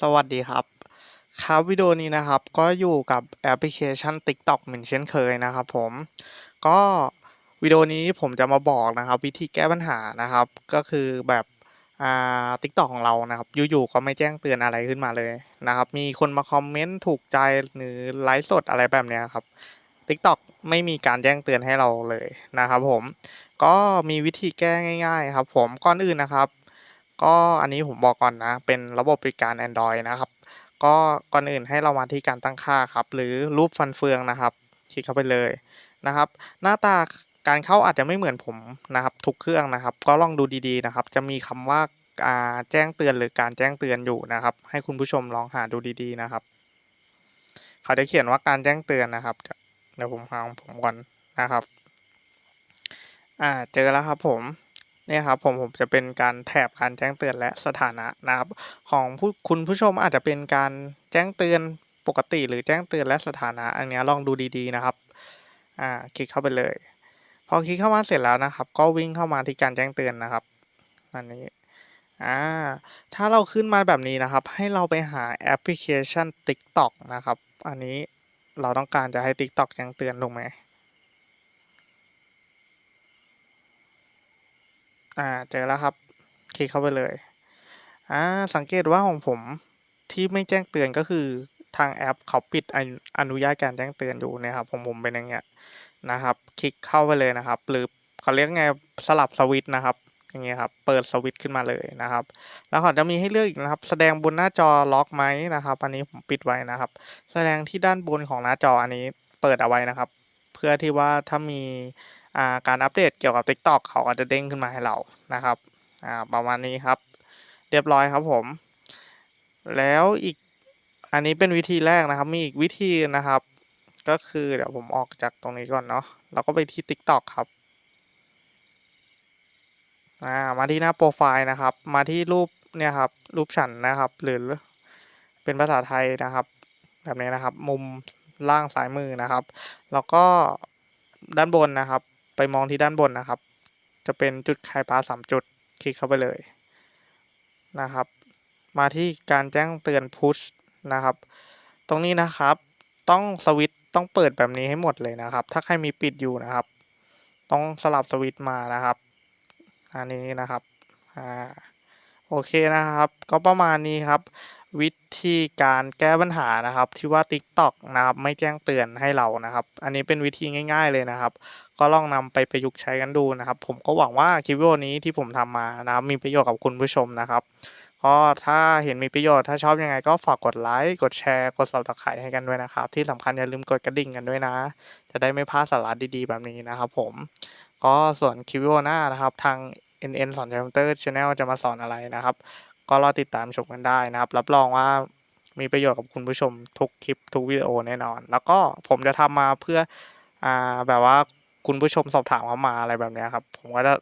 สวัสดีครับ ครับวิดีโอนี้นะครับ ก็อยู่กับแอปพลิเคชัน TikTok เหมือนเช่นเคยนะครับผม ก็วิดีโอนี้ผมจะมาบอกนะครับ วิธีแก้ปัญหานะครับ ก็คือแบบอ่า TikTok ของเรานะครับ อยู่ๆก็ไม่แจ้งเตือนอะไรขึ้นมาเลยนะครับ มีคนมาคอมเมนต์ถูกใจหรือไลฟ์สดอะไรแบบนี้ครับ TikTok ไม่มีการแจ้งเตือนให้เราเลยนะครับผมก็มีวิธีแก้ง่าย ๆ ครับ ผมก่อนอื่นนะครับ ก็อันนี้ผมบอกก่อนนะ เป็นระบบบริการ Android นะครับ ก็ก่อนอื่นให้เรามาที่การตั้งค่าครับ หรือรูปฟันเฟืองนะครับ คลิกเข้าไปเลยนะครับ หน้าตาการเข้าอาจจะไม่เหมือนผมนะครับ ทุกเครื่องนะครับ ก็ลองดูดีๆนะครับ จะมีคำว่าอ่าแจ้งเตือนหรือการแจ้งเตือนอยู่นะครับ ให้คุณผู้ชมลองหาดูดีๆนะครับ เขาจะเขียนว่าการแจ้งเตือนนะครับเดี๋ยวผมหาของผมก่อนนะครับ อ่าเจอแล้วครับผม เนี่ยครับผมผมจะเป็นการแถบการแจ้งเตือนและสถานะนะครับ ของผู้คุณผู้ชมอาจจะเป็นการแจ้งเตือนปกติ หรือแจ้งเตือนและสถานะ อันนี้ลองดูดีๆนะครับอ่าคลิกเข้าไปเลย พอคลิกเข้ามาเสร็จแล้วนะครับ ก็วิ่งเข้ามาที่การแจ้งเตือนนะครับอันนี้อ่าถ้าเราขึ้นมาแบบนี้นะครับ ให้เราไปหาแอปพลิเคชัน TikTok นะครับ อันนี้เราต้องการจะให้ TikTok แจ้งเตือนถูกไหม อ่าเจอแล้วครับ คลิกเข้าไปเลยอ่าสังเกตว่าของผมที่ไม่แจ้งเตือนก็คือทางแอปเขาปิดอนุอนุญาตการแจ้งเตือนอยู่นะครับของผมเป็นอย่างเงี้ยนะครับ คลิกเข้าไปเลยนะครับ หรือเขาเรียกไงสลับสวิตช์นะครับอย่างเงี้ยครับเปิดสวิตช์ขึ้นมาเลยนะครับ แล้วเขาจะมีให้เลือกอีกนะครับ แสดงบนหน้าจอล็อกไหมนะครับ อันนี้ผมปิดไว้นะครับ แสดงที่ด้านบนของหน้าจออันนี้เปิดเอาไว้นะครับ เพื่อที่ว่าถ้ามี การอัปเดตเกี่ยวกับ TikTok เขาก็จะเด้งขึ้นมาให้เรานะครับประมาณนี้ครับ เรียบร้อยครับผม แล้วอีกอันนี้เป็นวิธีแรกนะครับ มีอีกวิธีนะครับ ก็คือเดี๋ยวผมออกจากตรงนี้ก่อนเนาะแล้วก็ไปที่ TikTok ครับามาที่หน้าโปรไฟล์นะครับ มาที่รูปเนี่ยครับ รูปฉันนะครับ หรือเป็นภาษาไทยนะครับ แบบนี้นะครับ มุมล่างซ้ายมือนะครับ แล้วก็ด้านบนนะครับ ไปมองที่ด้านบนนะครับ จะเป็นจุดคลายปลาสามจุด คลิกเข้าไปเลยนะครับ มาที่การแจ้งเตือนพุชนะครับ ตรงนี้นะครับ ต้องสวิตต้องเปิดแบบนี้ให้หมดเลยนะครับ ถ้าใครมีปิดอยู่นะครับ ต้องสลับสวิตมานะครับ อันนี้นะครับ อ่า โอเคนะครับ ก็ประมาณนี้ครับ วิธีการแก้ปัญหานะครับ ที่ว่า TikTok นะครับ ไม่แจ้งเตือนให้เรานะครับ อันนี้เป็นวิธีง่าย ๆเลยนะครับ ก็ลองนำไปประยุกต์ใช้กันดูนะครับ ผมก็หวังว่าคลิปวิดีโอนี้ที่ผมทำมานะครับมีประโยชน์กับคุณผู้ชมนะครับก็ถ้าเห็นมีประโยชน์ถ้าชอบยังไงก็ฝากกดไลค์กดแชร์กด subscribe ให้กันด้วยนะครับ ที่สำคัญอย่าลืมกดกระดิ่งกันด้วยนะ จะได้ไม่พลาดสาระดีๆ แบบนี้นะครับผม ก็ส่วนคลิปวิดีโอหน้านะครับ ทาง NN สอนคอมพิวเตอร์ Channel จะมาสอนอะไรนะครับ ก็รอติดตามชมกันได้นะครับ รับรองว่ามีประโยชน์กับคุณผู้ชมทุกคลิปทุกวิดีโอแน่นอน แล้วก็ผมจะทำมาเพื่ออ่าแบบว่า คุณผู้ชมสอบถามเข้ามาอะไรแบบนี้ครับ ผมก็จะ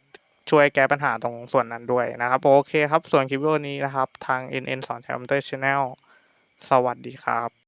ช่วยแก้ปัญหาตรงส่วนนั้นด้วยนะครับ โอเคครับ ส่วนคลิปวิดีโอนี้นะครับ ทาง NN สอนคอมเตอร์ Channel สวัสดีครับ